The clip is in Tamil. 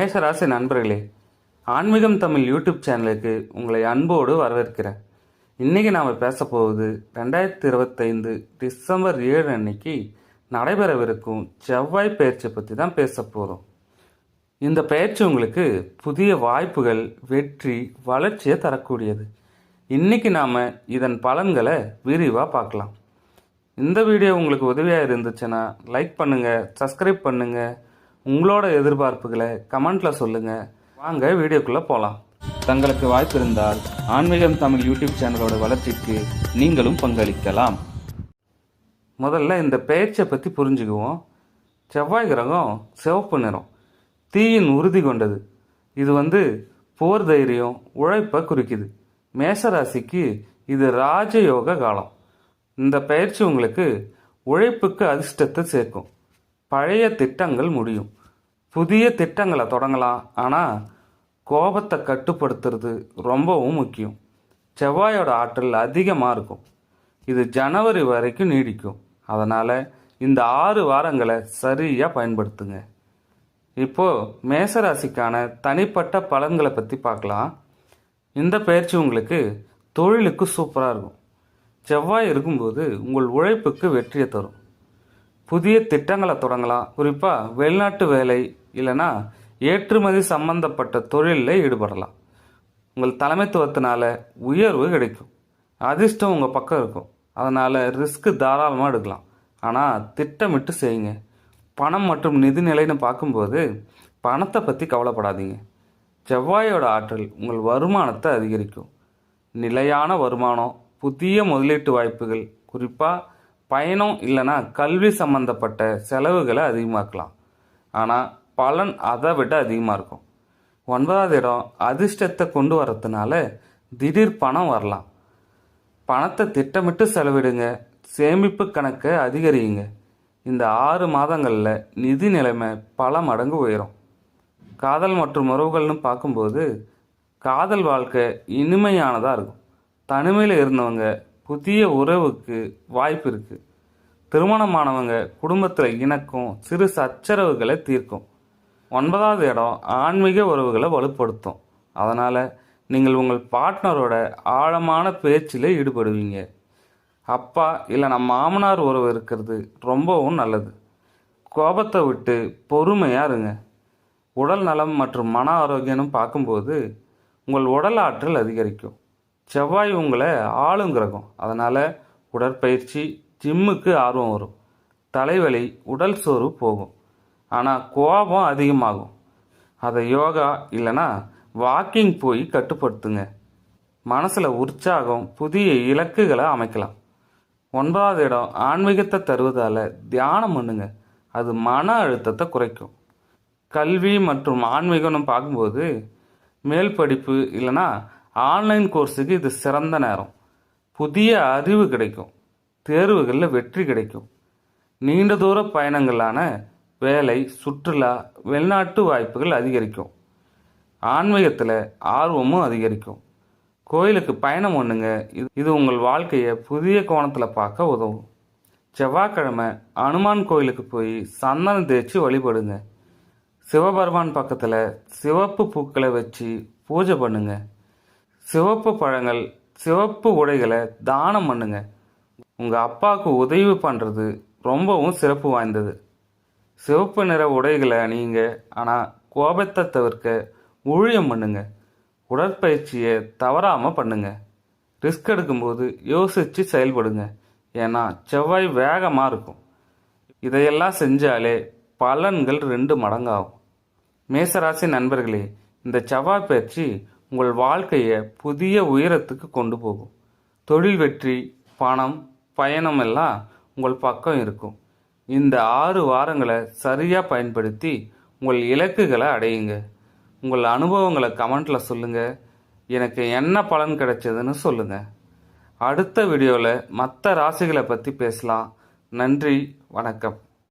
மேஷராசி நண்பர்களே ஆன்மீகம் தமிழ் யூடியூப் சேனலுக்கு உங்களை அன்போடு வரவேற்கிறேன். இன்றைக்கி நாம் பேச போகுது ரெண்டாயிரத்தி இருபத்தைந்து டிசம்பர் ஏழு அன்னைக்கு நடைபெறவிருக்கும் செவ்வாய் பயிற்சியை பற்றி தான் பேச போகிறோம் இந்த பயிற்சி உங்களுக்கு புதிய வாய்ப்புகள் வெற்றி வளர்ச்சியை தரக்கூடியது. இன்றைக்கி நாம் இதன் பலன்களை விரிவாக பார்க்கலாம். இந்த வீடியோ உங்களுக்கு உதவியாக இருந்துச்சுன்னா லைக் பண்ணுங்கள் சப்ஸ்கிரைப் பண்ணுங்கள் உங்களோட எதிர்பார்ப்புகளை கமெண்ட்டில் சொல்லுங்கள் வாங்க வீடியோக்குள்ளே போகலாம் தங்களுக்கு வாய்ப்பு இருந்தால் ஆன்மீகம் தமிழ் யூடியூப் சேனலோட வளர்ச்சிக்கு நீங்களும் பங்களிக்கலாம். முதல்ல இந்த பெயர்ச்சியை பற்றி புரிஞ்சுக்குவோம். செவ்வாய் கிரகம் சிவப்பு நிறம். தீயின் உறுதி கொண்டது. இது வந்து போர் தைரியம் உழைப்பை குறிக்குது. மேசராசிக்கு இது ராஜயோக காலம். இந்த பயிற்சி உங்களுக்கு உழைப்புக்கு அதிர்ஷ்டத்தை சேர்க்கும். பழைய திட்டங்கள் முடியும். புதிய திட்டங்களை தொடங்கலாம். ஆனால் கோபத்தை கட்டுப்படுத்துறது ரொம்பவும் முக்கியம். செவ்வாயோட ஆற்றல் அதிகமாக இருக்கும். இது ஜனவரி வரைக்கும் நீடிக்கும். அதனால் இந்த ஆறு வாரங்களை சரியாக பயன்படுத்துங்க. இப்போது மேசராசிக்கான தனிப்பட்ட பலன்களை பற்றி பார்க்கலாம். இந்த பயிற்சி உங்களுக்கு தொழிலுக்கு சூப்பராக இருக்கும். செவ்வாய் இருக்கும்போது உங்கள் உழைப்புக்கு வெற்றியை தரும். புதிய திட்டங்களை தொடங்கலாம். குறிப்பாக வெளிநாட்டு வேலை இல்லைன்னா ஏற்றுமதி சம்பந்தப்பட்ட தொழிலில் ஈடுபடலாம். உங்கள் தலைமைத்துவத்தினால உயர்வு கிடைக்கும். அதிர்ஷ்டம் உங்கள் பக்கம் இருக்கும். அதனால் ரிஸ்க்கு தாராளமாக எடுக்கலாம். ஆனால் திட்டமிட்டு செய்யுங்க. பணம் மற்றும் நிதி நிலைன்னு பார்க்கும்போது பணத்தை பற்றி கவலைப்படாதீங்க. செவ்வாயோட ஆற்றல் உங்கள் வருமானத்தை அதிகரிக்கும். நிலையான வருமானம் புதிய முதலீட்டு வாய்ப்புகள் குறிப்பாக பயணம் இல்லைன்னா கல்வி சம்பந்தப்பட்ட செலவுகளை அதிகமாக்கலாம். ஆனால் பலன் அதை விட அதிகமாக இருக்கும். ஒன்பதாவது இடம் அதிர்ஷ்டத்தை கொண்டு வரதுனால திடீர் பணம் வரலாம். பணத்தை திட்டமிட்டு செலவிடுங்க. சேமிப்பு கணக்கை அதிகரியுங்க. இந்த ஆறு மாதங்களில் நிதி நிலைமை பல மடங்கு உயரும். காதல் மற்றும் உறவுகள்னு பார்க்கும்போது காதல் வாழ்க்கை இனிமையானதாக இருக்கும். தனிமையில் இருந்தவங்க புதிய உறவுக்கு வாய்ப்பு இருக்குது திருமணமானவங்க குடும்பத்தில் இணக்கும் சிறு சச்சரவுகளை தீர்க்கும். ஒன்பதாவது இடம் ஆன்மீக உறவுகளை வலுப்படுத்தும். அதனால் நீங்கள் உங்கள் பார்ட்னரோட ஆழமான பேச்சில் ஈடுபடுவீங்க. அப்பா இல்லை நம்ம மாமனார் உறவு இருக்கிறது ரொம்பவும் நல்லது. கோபத்தை விட்டு பொறுமையாக இருங்க. உடல் நலம் மற்றும் மன ஆரோக்கியம்னு பார்க்கும்போது உங்கள் உடல் ஆற்றல் அதிகரிக்கும். செவ்வாய் உங்களை ஆளும் கிரகம். அதனால் உடற்பயிற்சி ஜிம்முக்கு ஆர்வம் வரும். தலைவலி உடல் சோர்வு போகும். ஆனால் கோபம் அதிகமாகும். அதை யோகா இல்லைன்னா வாக்கிங் போய் கட்டுப்படுத்துங்க. மனசில் உற்சாகம் புதிய இலக்குகளை அமைக்கலாம். ஒன்பதாவது இடம் ஆன்மீகத்தை தருவதால் தியானம் பண்ணுங்க. அது மன அழுத்தத்தை குறைக்கும். கல்வி மற்றும் ஆன்மீகம்னு பார்க்கும்போது மேல் படிப்பு இல்லைன்னா ஆன்லைன் கோர்ஸுக்கு இது சிறந்த நேரம். புதிய அறிவு கிடைக்கும். தேர்வுகளில் வெற்றி கிடைக்கும். நீண்ட தூர பயணங்களான வேலை சுற்றுலா வெளிநாட்டு வாய்ப்புகள் அதிகரிக்கும். ஆன்மீகத்தில் ஆர்வமும் அதிகரிக்கும். கோயிலுக்கு பயணம் பண்ணுங்க. இது இது உங்கள் வாழ்க்கையை புதிய கோணத்தில் பார்க்க உதவும். செவ்வாய்க்கிழமை அனுமான் கோயிலுக்கு போய் சந்தனம் தேய்ச்சி வழிபடுங்க. சிவபெருமான் பக்கத்தில் சிவப்பு பூக்களை வச்சு பூஜை பண்ணுங்க. சிவப்பு பழங்கள் சிவப்பு உடைகளை தானம் பண்ணுங்க. உங்கள் அப்பாவுக்கு உதவி பண்ணுறது ரொம்பவும் சிறப்பு வாய்ந்தது. சிவப்பு நிற உடைகளை அணியுங்க ஆனால் கோபத்தை தவிர்க்க ஊழியம் பண்ணுங்க. உடற்பயிற்சியை தவறாமல் பண்ணுங்க. ரிஸ்க் எடுக்கும்போது யோசித்து செயல்படுங்க. ஏன்னா செவ்வாய் வேகமாக இருக்கும். இதையெல்லாம் செஞ்சாலே பலன்கள் ரெண்டு மடங்காகும். மேசராசி நண்பர்களே இந்த செவ்வாய் பயிற்சி உங்கள் வாழ்க்கையை புதிய உயரத்துக்கு கொண்டு போகும். தொழில் வெற்றி பணம் பயணம் எல்லாம் உங்கள் பக்கம் இருக்கும். இந்த ஆறு வாரங்களை சரியாக பயன்படுத்தி உங்கள் இலக்குகளை அடையுங்க. உங்கள் அனுபவங்களை கமெண்ட்டில் சொல்லுங்கள் எனக்கு என்ன பலன் கிடைச்சதுன்னு சொல்லுங்கள் அடுத்த வீடியோவில் மற்ற ராசிகளை பற்றி பேசலாம். நன்றி வணக்கம்.